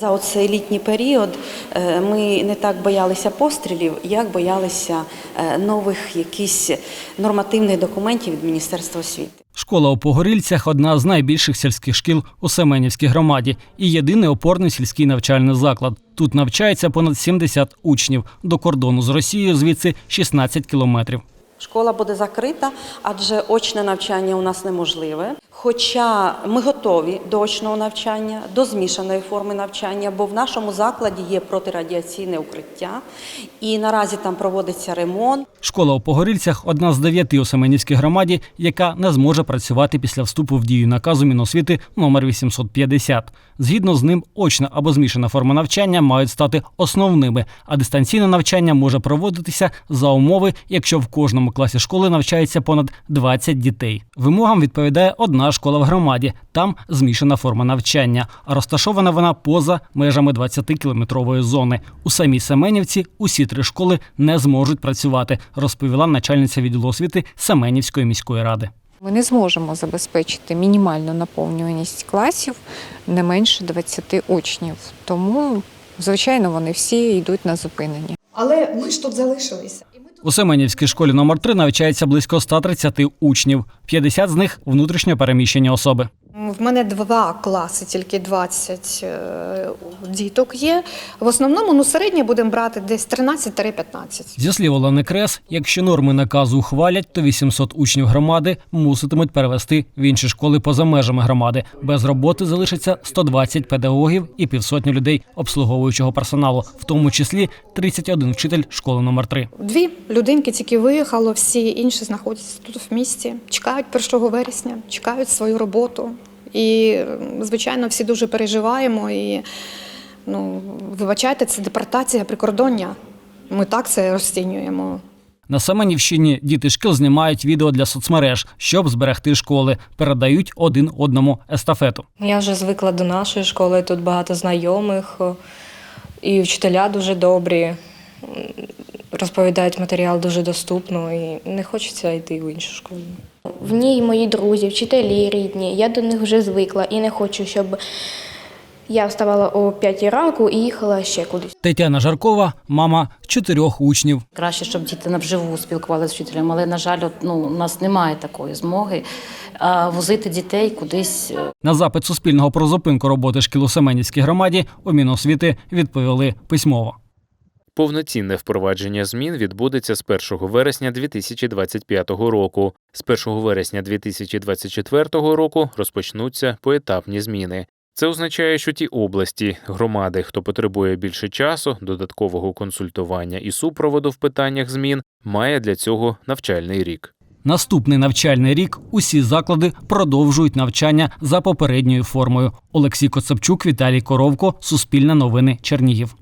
За оцей літній період е, ми не так боялися пострілів, як боялися е, нових якісь нормативних документів від Міністерства освіти. Школа у Погорільцях одна з найбільших сільських шкіл у Семенівській громаді і єдиний опорний сільський навчальний заклад. Тут навчається понад 70 учнів. До кордону з Росією звідси 16 кілометрів. Школа буде закрита, адже очне навчання у нас неможливе. Хоча ми готові до очного навчання, до змішаної форми навчання, бо в нашому закладі є протирадіаційне укриття, і наразі там проводиться ремонт. Школа у Погорільцях одна з дев'яти у Семенівській громаді, яка не зможе працювати після вступу в дію наказу Міносвіти номер 850. Згідно з ним, очна або змішана форма навчання мають стати основними, а дистанційне навчання може проводитися за умови, якщо в кожному класі школи навчається понад 20 дітей. Вимогам відповідає одна школа в громаді. Там змішана форма навчання, а розташована вона поза межами 20-кілометрової зони. У самій Семенівці усі три школи не зможуть працювати, розповіла начальниця відділу освіти Семенівської міської ради. Ми не зможемо забезпечити мінімальну наповнюваність класів не менше 20 учнів. Тому, звичайно, вони всі йдуть на зупинення. Але ми ж тут залишилися. У Семенівській школі номер 3 навчається близько 130 учнів. 50 з них внутрішньо переміщені особи. В мене два класи, тільки 20 е, діток є. В основному ну, середнє будемо брати десь 13-15. Зі слів Олени Крес, якщо норми наказу ухвалять, то 800 учнів громади муситимуть перевести в інші школи поза межами громади. Без роботи залишиться 120 педагогів і півсотні людей обслуговуючого персоналу, в тому числі 31 вчитель школи номер 3 Дві людинки тільки виїхало, всі інші знаходяться тут в місті. Чекають 1 вересня, чекають свою роботу. І, звичайно, всі дуже переживаємо. І, ну, вибачайте, це депортація прикордоння. Ми так це розцінюємо. На Семенівщині діти шкіл знімають відео для соцмереж, щоб зберегти школи, передають один одному естафету. Я вже звикла до нашої школи, тут багато знайомих, і вчителя дуже добрі, розповідають матеріал дуже доступно, і не хочеться йти в іншу школу. В ній мої друзі, вчителі рідні. Я до них вже звикла і не хочу, щоб я вставала о 5 ранку і їхала ще кудись. Тетяна Жаркова, мама чотирьох учнів. Краще, щоб діти навживу спілкувалися з вчителем, але, на жаль, от, ну, у нас немає такої змоги а, возити дітей кудись. е, На запит Суспільного про зупинку роботи шкіл у Семенівській громаді у Міносвіти відповіли письмово. Повноцінне впровадження змін відбудеться з 1 вересня 2025 року. З 1 вересня 2024 року розпочнуться поетапні зміни. Це означає, що ті області, громади, хто потребує більше часу, додаткового консультування і супроводу в питаннях змін, має для цього навчальний рік. Наступний навчальний рік усі заклади продовжують навчання за попередньою формою. Олексій Коцапчук, Віталій Коровко, Суспільне новини, Чернігів.